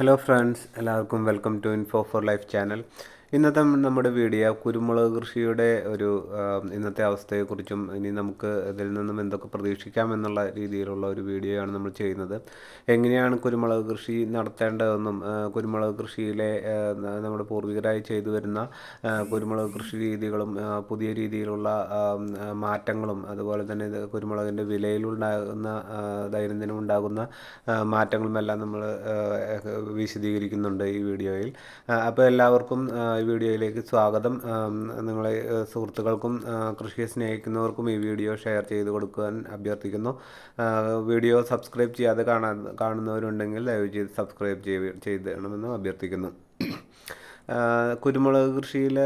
Hello friends എല്ലാവർക്കും welcome to Info for Life channel ഇന്നത്തെ നമ്മുടെ വീഡിയോ കുരുമുളക് കൃഷിയുടെ ഒരു ഇന്നത്തെ അവസ്ഥയെക്കുറിച്ചും ഇനി നമുക്ക് ഇതിൽ നിന്നും എന്തൊക്കെ പ്രതീക്ഷിക്കാം എന്നുള്ള രീതിയിലുള്ള ഒരു വീഡിയോയാണ് നമ്മൾ ചെയ്യുന്നത്. എങ്ങനെയാണ് കുരുമുളക് കൃഷി നടത്തേണ്ടതെന്നും കുരുമുളക് കൃഷിയിലെ നമ്മുടെ പൂർവികരായി ചെയ്തു വരുന്ന കുരുമുളക് കൃഷി രീതികളും പുതിയ രീതിയിലുള്ള മാറ്റങ്ങളും അതുപോലെ തന്നെ കുരുമുളകിന്റെ വിലയിലുണ്ടാകുന്ന ദൈനംദിനം ഉണ്ടാകുന്ന മാറ്റങ്ങളുമെല്ലാം നമ്മൾ വിശദീകരിക്കുന്നുണ്ട് ഈ വീഡിയോയിൽ. അപ്പോൾ എല്ലാവർക്കും വീഡിയോയിലേക്ക് സ്വാഗതം. നിങ്ങളെ സുഹൃത്തുക്കൾക്കും കൃഷിയെ സ്നേഹിക്കുന്നവർക്കും ഈ വീഡിയോ ഷെയർ ചെയ്ത് കൊടുക്കുവാൻ അഭ്യർത്ഥിക്കുന്നു. വീഡിയോ സബ്സ്ക്രൈബ് ചെയ്യാതെ കാണാൻ കാണുന്നവരുണ്ടെങ്കിൽ ദയവ് ചെയ്ത് സബ്സ്ക്രൈബ് ചെയ്യ ചെയ്യണമെന്ന് അഭ്യർത്ഥിക്കുന്നു. കുരുമുളക് കൃഷിയിൽ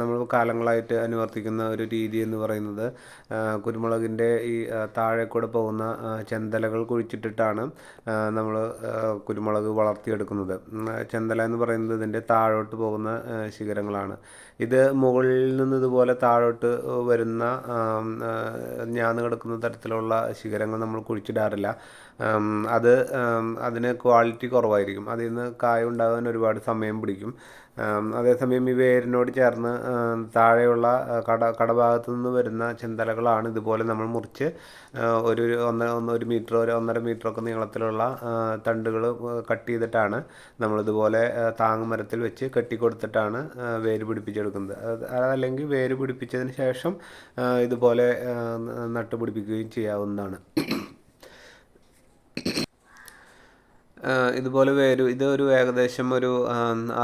നമ്മൾ കാലങ്ങളായിട്ട് അനുവർത്തിക്കുന്ന ഒരു രീതി എന്ന് പറയുന്നത് കുരുമുളകിന്റെ ഈ താഴെ കൂടെ പോകുന്ന ചന്തലകൾ കുഴിച്ചിട്ടിട്ടാണ് നമ്മൾ കുരുമുളക് വളർത്തിയെടുക്കുന്നത്. ചെന്തല എന്ന് പറയുന്നത് ഇതിന്റെ താഴോട്ട് പോകുന്ന ശിഖരങ്ങളാണ്. ഇത് മുകളിൽ നിന്ന് ഇതുപോലെ താഴോട്ട് വരുന്ന ഞാന്ന് കിടക്കുന്ന തരത്തിലുള്ള ശിഖരങ്ങൾ നമ്മൾ കുഴിച്ചിടാറില്ല. അത് അതിന് ക്വാളിറ്റി കുറവായിരിക്കും. അതിൽ നിന്ന് കായ ഉണ്ടാകാൻ ഒരുപാട് സമയം പിടിക്കും. അതേസമയം ഈ വേരിനോട് ചേർന്ന് താഴെയുള്ള കട കടഭാഗത്തു നിന്ന് വരുന്ന ചിന്തലകളാണ് ഇതുപോലെ നമ്മൾ മുറിച്ച് ഒരു ഒന്ന് ഒരു മീറ്റർ ഒരു ഒന്നര മീറ്ററൊക്കെ നീളത്തിലുള്ള തണ്ടുകൾ കട്ട് ചെയ്തിട്ടാണ് നമ്മളിതുപോലെ താങ് മരത്തിൽ വെച്ച് കെട്ടിക്കൊടുത്തിട്ടാണ് വേര് പിടിപ്പിച്ചെടുക്കുന്നത്. അതല്ലെങ്കിൽ വേര് പിടിപ്പിച്ചതിന് ശേഷം ഇതുപോലെ നട്ടുപിടിപ്പിക്കുകയും ചെയ്യാവുന്നതാണ് ആ, ഇതുപോലെ വേരു ഇത് ഒരു ഏകദേശം ഒരു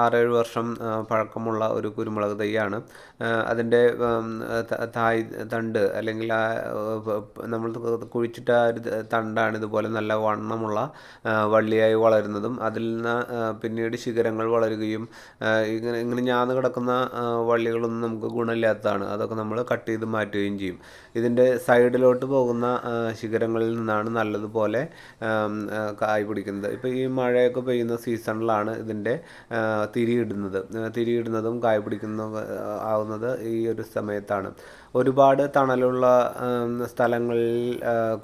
ആറേഴ് വർഷം പഴക്കമുള്ള ഒരു കുരുമുളക് തൈയാണ്. അതിന്റെ തായ് തണ്ട് അല്ലെങ്കിൽ ആ നമ്മൾ കുഴിച്ചിട്ട ഒരു തണ്ടാണ് ഇതുപോലെ നല്ല വണ്ണമുള്ള വള്ളിയായി വളരുന്നതും അതിൽ നിന്ന് പിന്നീട് ശിഖരങ്ങൾ വളരുകയും ഇങ്ങനെ ഇങ്ങനെ ഞാന്ന് കിടക്കുന്ന വള്ളികളൊന്നും നമുക്ക് ഗുണമില്ലാത്തതാണ്. അതൊക്കെ നമ്മൾ കട്ട് ചെയ്ത് മാറ്റുകയും ചെയ്യും. ഇതിന്റെ സൈഡിലോട്ട് പോകുന്ന ശിഖരങ്ങളിൽ നിന്നാണ് നല്ലതുപോലെ കായ് പിടിക്കുന്നത്. ഇപ്പോൾ ഈ മഴയൊക്കെ പെയ്യുന്ന സീസണിലാണ് ഇതിന്റെ തിരിയിടുന്നത്. തിരിയിടുന്നതും കായ് പിടിക്കുന്ന ആവുന്നത് ഈ ഒരു സമയത്താണ്. ഒരുപാട് തണലുള്ള സ്ഥലങ്ങളിൽ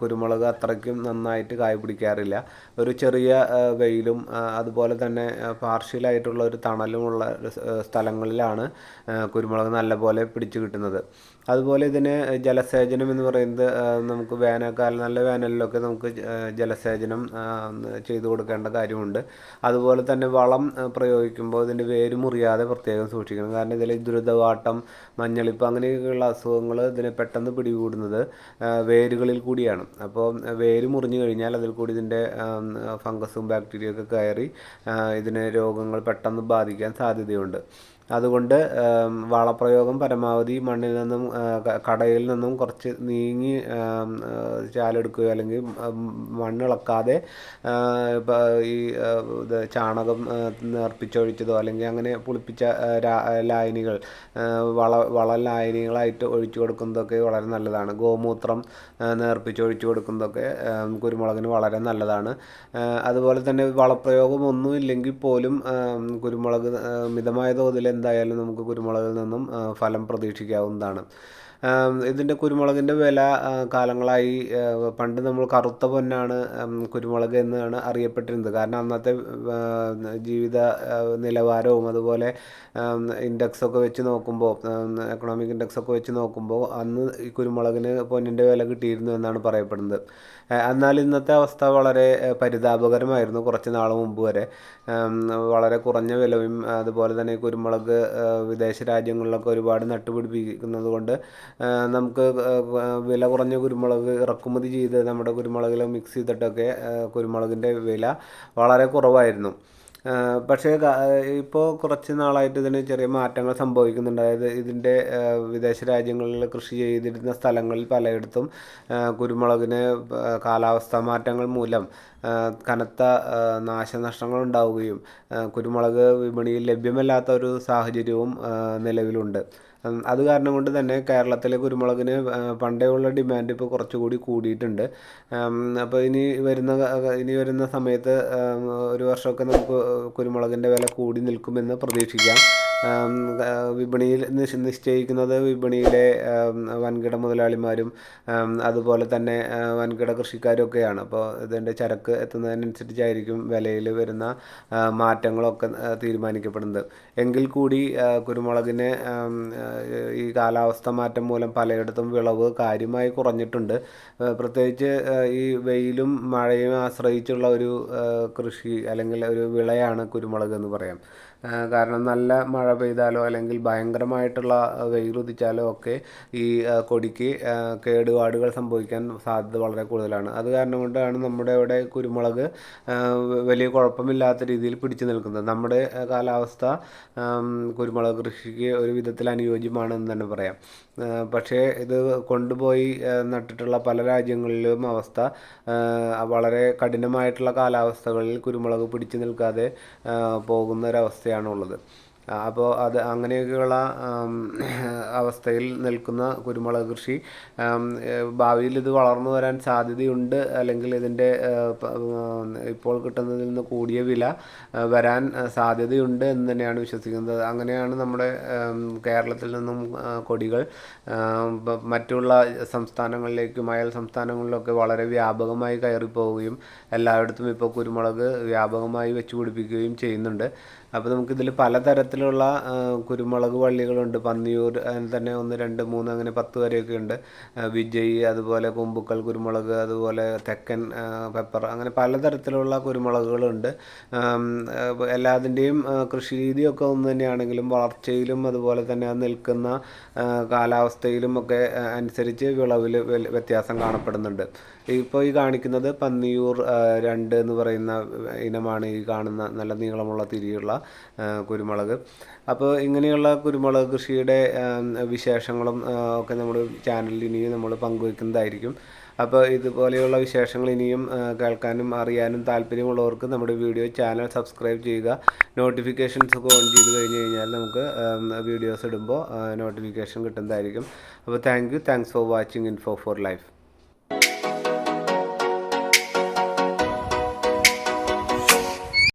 കുരുമുളക് അത്രയ്ക്കും നന്നായിട്ട് കായ് പിടിക്കാറില്ല. ഒരു ചെറിയ വെയിലും അതുപോലെ തന്നെ പാർഷ്യലായിട്ടുള്ള ഒരു തണലുമുള്ള സ്ഥലങ്ങളിലാണ് കുരുമുളക് നല്ലപോലെ പിടിച്ചു കിട്ടുന്നത്. അതുപോലെ ഇതിന് ജലസേചനം എന്ന് പറയുന്നത് നമുക്ക് വേനൽക്കാലം നല്ല വേനലിലൊക്കെ നമുക്ക് ജലസേചനം ചെയ്തു കൊടുക്കേണ്ട കാര്യമുണ്ട്. അതുപോലെ തന്നെ വളം പ്രയോഗിക്കുമ്പോൾ ഇതിന്റെ വേര് മുറിയാതെ പ്രത്യേകം സൂക്ഷിക്കണം. കാരണം ഇതിൽ ദുരിതവാട്ടം മഞ്ഞളിപ്പ് അങ്ങനെയൊക്കെയുള്ള അസുഖങ്ങൾ ഇതിനെ പെട്ടെന്ന് പിടികൂടുന്നത് വേരുകളിൽ കൂടിയാണ്. അപ്പോൾ വേര് മുറിഞ്ഞു കഴിഞ്ഞാൽ അതിൽ കൂടി ഇതിന്റെ ഫംഗസും ഫംഗസും ബാക്ടീരിയൊക്കെ കയറി ഇതിനെ രോഗങ്ങൾ പെട്ടെന്ന് ബാധിക്കാൻ സാധ്യതയുണ്ട്. അതുകൊണ്ട് വളപ്രയോഗം പരമാവധി മണ്ണിൽ നിന്നും കടയിൽ നിന്നും കുറച്ച് നീങ്ങി ചാലെടുക്കുകയോ അല്ലെങ്കിൽ മണ്ണിളക്കാതെ ഈ ചാണകം നേർപ്പിച്ചൊഴിച്ചതോ അല്ലെങ്കിൽ അങ്ങനെ പുളിപ്പിച്ച ലായനികൾ വള വള ലായനികളായിട്ട് ഒഴിച്ചു കൊടുക്കുന്നതൊക്കെ വളരെ നല്ലതാണ്. ഗോമൂത്രം നേർപ്പിച്ചൊഴിച്ചു കൊടുക്കുന്നതൊക്കെ കുരുമുളകിന് വളരെ നല്ലതാണ്. അതുപോലെ തന്നെ വളപ്രയോഗം ഒന്നും ഇല്ലെങ്കിൽ പോലും കുരുമുളക് മിതമായ തോതിൽ എന്തായാലും നമുക്ക് കുരുമുളകിൽ നിന്നും ഫലം പ്രതീക്ഷിക്കാവുന്നതാണ്. ഇതിന്റെ കുരുമുളകിന്റെ വില കാലങ്ങളായി പണ്ട് നമ്മൾ കറുത്ത പൊന്നാണ് കുരുമുളക് എന്നാണ് അറിയപ്പെട്ടിരുന്നത്. കാരണം അന്നത്തെ ജീവിത നിലവാരവും അതുപോലെ ഇൻഡെക്സ് ഒക്കെ വെച്ച് നോക്കുമ്പോൾ എക്കണോമിക് ഇൻഡെക്സ് ഒക്കെ വെച്ച് നോക്കുമ്പോൾ അന്ന് ഈ കുരുമുളകിന് പൊന്നിന്റെ വില കിട്ടിയിരുന്നു എന്നാണ് പറയപ്പെടുന്നത്. എന്നാൽ ഇന്നത്തെ അവസ്ഥ വളരെ പരിതാപകരമായിരുന്നു കുറച്ച് നാൾ മുമ്പ് വരെ. വളരെ കുറഞ്ഞ വിലയും അതുപോലെ തന്നെ കുരുമുളക് ആ, വിദേശ രാജ്യങ്ങളിലൊക്കെ ഒരുപാട് നട്ടുപിടിപ്പിക്കുന്നത് കൊണ്ട് നമുക്ക് വില കുറഞ്ഞ കുരുമുളക് ഇറക്കുമതി ചെയ്ത് നമ്മുടെ കുരുമുളകിൽ മിക്സ് ചെയ്തിട്ടൊക്കെ കുരുമുളകിന്റെ വില വളരെ കുറവായിരുന്നു. പക്ഷേ ഇപ്പോൾ കുറച്ച് നാളായിട്ട് ഇതിന് ചെറിയ മാറ്റങ്ങൾ സംഭവിക്കുന്നുണ്ട്. അതായത് ഇതിന്റെ വിദേശ രാജ്യങ്ങളിൽ കൃഷി ചെയ്തിരുന്ന സ്ഥലങ്ങളിൽ പലയിടത്തും കുരുമുളകിന് കാലാവസ്ഥാ മാറ്റങ്ങൾ മൂലം കനത്ത നാശനഷ്ടങ്ങൾ ഉണ്ടാവുകയും കുരുമുളക് വിപണിയിൽ ലഭ്യമല്ലാത്ത ഒരു സാഹചര്യവും നിലവിലുണ്ട്. അത് കാരണം കൊണ്ട് തന്നെ കേരളത്തിലെ കുരുമുളകിന് പണ്ടേ ഉള്ള ഡിമാൻഡ് ഇപ്പോൾ കുറച്ചുകൂടി കൂടിയിട്ടുണ്ട്. അപ്പോൾ ഇനി വരുന്ന ഇനി വരുന്ന സമയത്ത് ഒരു വർഷമൊക്കെ നമുക്ക് കുരുമുളകിന്റെ വില കൂടി നിൽക്കുമെന്ന് പ്രതീക്ഷിക്കാം. വിപണിയിൽ നിശ് നിശ്ചയിക്കുന്നത് വിപണിയിലെ വൻകിട മുതലാളിമാരും അതുപോലെ തന്നെ വൻകിട കൃഷിക്കാരും ഒക്കെയാണ് അപ്പോൾ ഇതിന്റെ ചരക്ക് എത്തുന്നതിനനുസരിച്ചായിരിക്കും വിലയിൽ വരുന്ന മാറ്റങ്ങളൊക്കെ തീരുമാനിക്കപ്പെടുന്നത്. എങ്കിൽ കൂടി കുരുമുളകിന് ഈ കാലാവസ്ഥ മാറ്റം മൂലം പലയിടത്തും വിളവ് കാര്യമായി കുറഞ്ഞിട്ടുണ്ട്. പ്രത്യേകിച്ച് ഈ വെയിലും മഴയും ആശ്രയിച്ചുള്ള ഒരു കൃഷി അല്ലെങ്കിൽ ഒരു വിളയാണ് കുരുമുളക് എന്ന് പറയാം. കാരണം നല്ല മഴ പെയ്താലോ അല്ലെങ്കിൽ ഭയങ്കരമായിട്ടുള്ള വെയിലുദിച്ചാലോ ഒക്കെ ഈ കൊടിക്ക് കേടുപാടുകൾ സംഭവിക്കാൻ സാധ്യത വളരെ കൂടുതലാണ്. അത് കാരണം കൊണ്ടാണ് നമ്മുടെ ഇവിടെ കുരുമുളക് വലിയ കുഴപ്പമില്ലാത്ത രീതിയിൽ പിടിച്ചു നിൽക്കുന്നത്. നമ്മുടെ കാലാവസ്ഥ കുരുമുളക് കൃഷിക്ക് ഒരു വിധത്തിൽ അനുയോജ്യമാണെന്ന് തന്നെ പറയാം. പക്ഷേ ഇത് കൊണ്ടുപോയി നട്ടിട്ടുള്ള പല രാജ്യങ്ങളിലും അവസ്ഥ വളരെ കഠിനമായിട്ടുള്ള കാലാവസ്ഥകളിൽ കുരുമുളക് പിടിച്ചു നിൽക്കാതെ പോകുന്ന പോകുന്ന ഒരവസ്ഥയാണുള്ളത് അപ്പോൾ അത് അങ്ങനെയൊക്കെയുള്ള അവസ്ഥയിൽ നിൽക്കുന്ന കുരുമുളക് കൃഷി ഭാവിയിൽ ഇത് വളർന്നു വരാൻ സാധ്യതയുണ്ട്. അല്ലെങ്കിൽ ഇതിന്റെ ഇപ്പോൾ കിട്ടുന്നതിൽ നിന്ന് കൂടിയ വില വരാൻ സാധ്യതയുണ്ട് എന്ന് തന്നെയാണ് വിശ്വസിക്കുന്നത്. അങ്ങനെയാണ് നമ്മുടെ കേരളത്തിൽ നിന്നും കൊടികൾ മറ്റുള്ള സംസ്ഥാനങ്ങളിലേക്കും അയൽ സംസ്ഥാനങ്ങളിലൊക്കെ വളരെ വ്യാപകമായി കയറിപ്പോവുകയും എല്ലായിടത്തും ഇപ്പോൾ കുരുമുളക് വ്യാപകമായി വെച്ച് പിടിപ്പിക്കുകയും ചെയ്യുന്നുണ്ട്. അപ്പോൾ നമുക്കിതിൽ പലതരത്തിലുള്ള കുരുമുളക് വള്ളികളുണ്ട് പന്നിയൂർ തന്നെ ഒന്ന് രണ്ട് മൂന്ന് അങ്ങനെ പത്ത് വരെയൊക്കെ ഉണ്ട്. വിജയ് അതുപോലെ കൊമ്പുക്കൽ കുരുമുളക് അതുപോലെ തെക്കൻ പെപ്പർ അങ്ങനെ പലതരത്തിലുള്ള കുരുമുളകുകളുണ്ട്. എല്ലാതിന്റെയും കൃഷി രീതിയൊക്കെ ഒന്ന് തന്നെയാണെങ്കിലും വളർച്ചയിലും അതുപോലെ തന്നെ അത് നിൽക്കുന്ന കാലാവസ്ഥയിലും ഒക്കെ അനുസരിച്ച് വിളവിൽ വ്യത്യാസം കാണപ്പെടുന്നുണ്ട്. ഇപ്പോൾ ഈ കാണിക്കുന്നത് പന്നിയൂർ രണ്ട് എന്ന് പറയുന്ന ഇനമാണ് ഈ കാണുന്ന നല്ല നീളമുള്ള തിരിയുള്ള കുരുമുളക്. അപ്പോൾ ഇങ്ങനെയുള്ള കുരുമുളക് കൃഷിയുടെ വിശേഷങ്ങളും ഒക്കെ നമ്മൾ ചാനലിൽ ഇനിയും നമ്മൾ പങ്കുവെക്കുന്നതായിരിക്കും. അപ്പോൾ ഇതുപോലെയുള്ള വിശേഷങ്ങൾ ഇനിയും കേൾക്കാനും അറിയാനും താല്പര്യമുള്ളവർക്ക് നമ്മുടെ വീഡിയോ ചാനൽ സബ്സ്ക്രൈബ് ചെയ്യുക. നോട്ടിഫിക്കേഷൻസ് ഒക്കെ ഓൺ ചെയ്ത് കഴിഞ്ഞ് കഴിഞ്ഞാൽ നമുക്ക് വീഡിയോസ് ഇടുമ്പോൾ നോട്ടിഫിക്കേഷൻ കിട്ടുന്നതായിരിക്കും. അപ്പോൾ thank you. Thanks for watching. Info for Life.